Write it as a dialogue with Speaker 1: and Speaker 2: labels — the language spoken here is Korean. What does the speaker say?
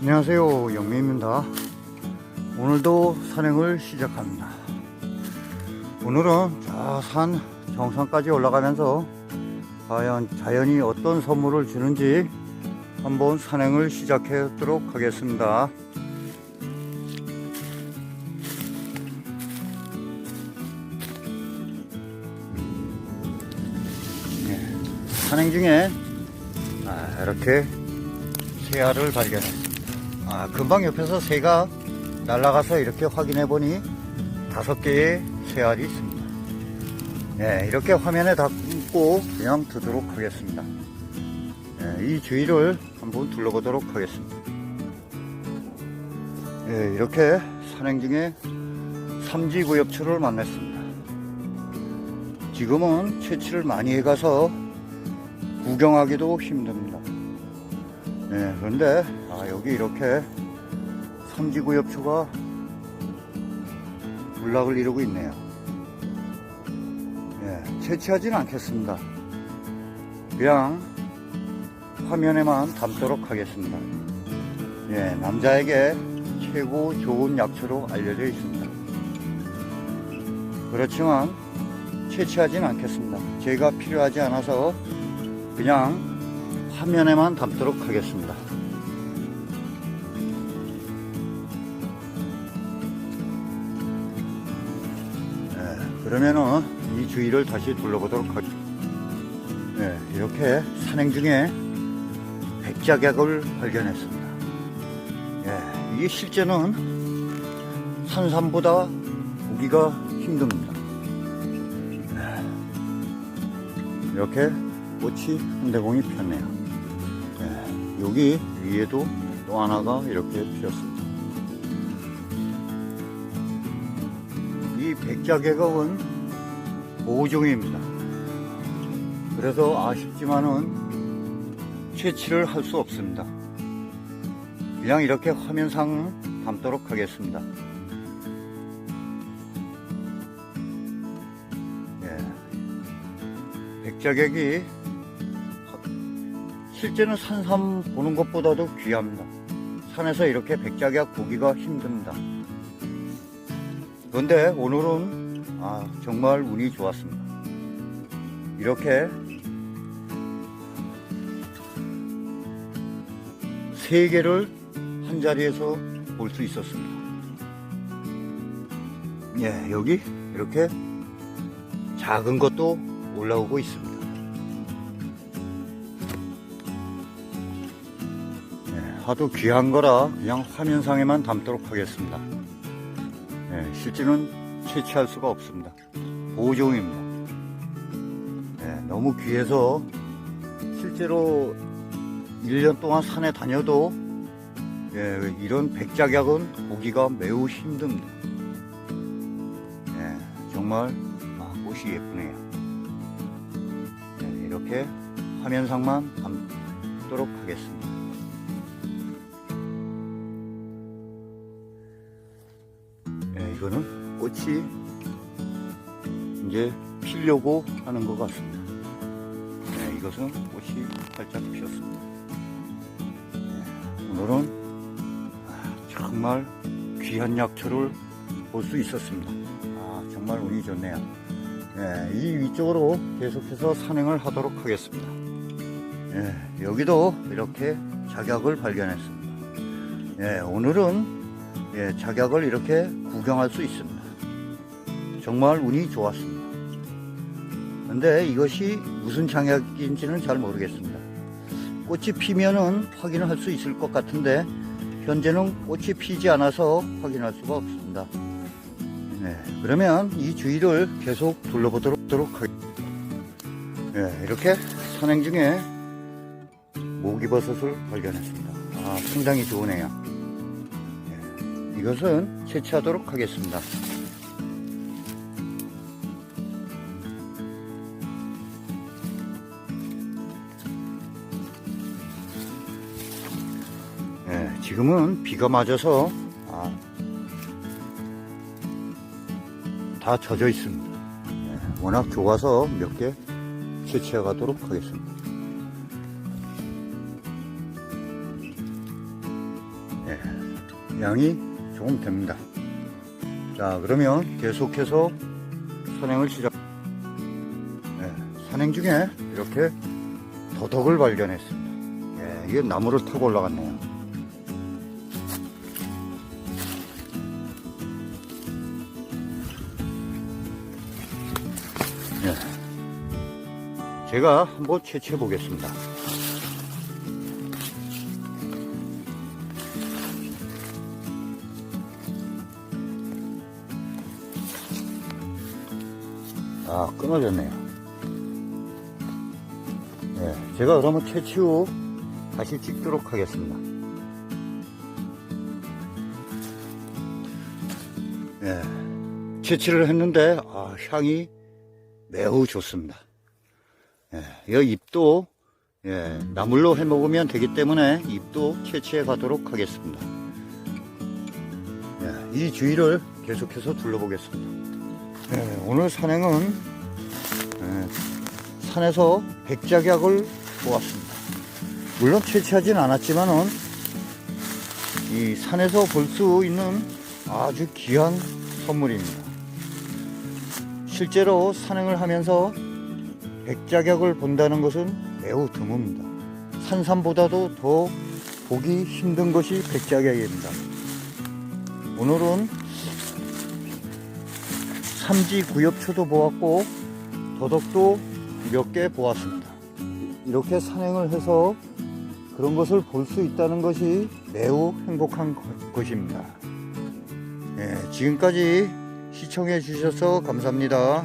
Speaker 1: 안녕하세요 영미입니다. 오늘도 산행을 시작합니다. 오늘은 저 산 정상까지 올라가면서 과연 자연이 어떤 선물을 주는지 한번 산행을 시작하도록 하겠습니다. 네, 산행 중에 아, 이렇게 새알을 발견했습니다. 아, 금방 옆에서 새가 날아가서 이렇게 확인해 보니 다섯 개의 새알이 있습니다. 네, 이렇게 화면에 담고 그냥 두도록 하겠습니다. 네, 이 주위를 한번 둘러보도록 하겠습니다. 네, 이렇게 산행 중에 삼지구엽초를 만났습니다. 지금은 채취를 많이 해가서 구경하기도 힘듭니다. 네, 그런데 아, 여기 이렇게 삼지구엽초가 군락을 이루고 있네요. 네, 채취하지는 않겠습니다. 그냥 화면에만 담도록 하겠습니다. 예, 남자에게 최고 좋은 약초로 알려져 있습니다. 그렇지만 채취하지는 않겠습니다. 제가 필요하지 않아서 그냥 화면에만 담도록 하겠습니다. 네, 그러면은 이 주위를 다시 둘러보도록 하겠습니다. 네, 이렇게 산행 중에 백작약을 발견했습니다. 예, 이게 실제는 산삼보다 보기가 힘듭니다. 예, 이렇게 꽃이 한 대봉이 폈네요. 예, 여기 위에도 또 하나가 이렇게 피었습니다. 이 백작개각은 보호종입니다. 그래서 아쉽지만은 채취를 할 수 없습니다. 그냥 이렇게 화면상 담도록 하겠습니다. 예. 백작액이 실제는 산삼 보는 것보다도 귀합니다. 산에서 이렇게 백작약 보기가 힘듭니다. 그런데 오늘은 아, 정말 운이 좋았습니다. 이렇게 세 개를 한 자리에서 볼 수 있었습니다. 예, 여기 이렇게 작은 것도 올라오고 있습니다. 하도 귀한 거라 그냥 화면상에만 담도록 하겠습니다. 예, 실제는 채취할 수가 없습니다. 보호종입니다. 예, 너무 귀해서 실제로 1년 동안 산에 다녀도 예, 이런 백작약은 보기가 매우 힘듭니다. 예, 정말 아, 꽃이 예쁘네요. 예, 이렇게 화면상만 담도록 하겠습니다. 이거는 꽃이 이제 피려고 하는 것 같습니다. 예, 이것은 꽃이 살짝 피었습니다. 예, 오늘은 아, 정말 귀한 약초를 볼 수 있었습니다. 아, 정말 운이 좋네요. 예, 이 위쪽으로 계속해서 산행을 하도록 하겠습니다. 예, 여기도 이렇게 작약을 발견했습니다. 예, 오늘은 예, 작약을 이렇게 구경할 수 있습니다. 정말 운이 좋았습니다. 근데 이것이 무슨 작약인지는 잘 모르겠습니다. 꽃이 피면은 확인을 할 수 있을 것 같은데 현재는 꽃이 피지 않아서 확인할 수가 없습니다. 네, 그러면 이 주위를 계속 둘러보도록 하겠습니다. 네, 이렇게 산행 중에 모기버섯을 발견했습니다. 아, 상당히 좋으네요. 네, 이것은 채취하도록 하겠습니다. 네, 지금은 비가 맞아서 아, 다 젖어 있습니다. 네, 워낙 좋아서 몇 개 채취해 가도록 하겠습니다. 양이 조금 됩니다. 자, 그러면 계속해서 산행을 시작. 네, 산행 중에 이렇게 도덕을 발견했습니다. 예, 이게 나무를 타고 올라갔네요. 예. 제가 한번 채취해 보겠습니다. 아, 끊어졌네요. 네, 제가 그러면 채취 후 다시 찍도록 하겠습니다. 네, 채취를 했는데, 아, 향이 매우 좋습니다. 예, 이 잎도, 예, 나물로 해 먹으면 되기 때문에 잎도 채취해 가도록 하겠습니다. 예, 이 주위를 계속해서 둘러보겠습니다. 네, 오늘 산행은 네, 산에서 백작약을 보았습니다. 물론 채취하진 않았지만은 이 산에서 볼 수 있는 아주 귀한 선물입니다. 실제로 산행을 하면서 백작약을 본다는 것은 매우 드뭅니다. 산삼보다도 더 보기 힘든 것이 백작약입니다. 오늘은 삼지 구엽초도 보았고 도덕도 몇 개 보았습니다. 이렇게 산행을 해서 그런 것을 볼 수 있다는 것이 매우 행복한 것- 것입니다. 예, 지금까지 시청해 주셔서 감사합니다.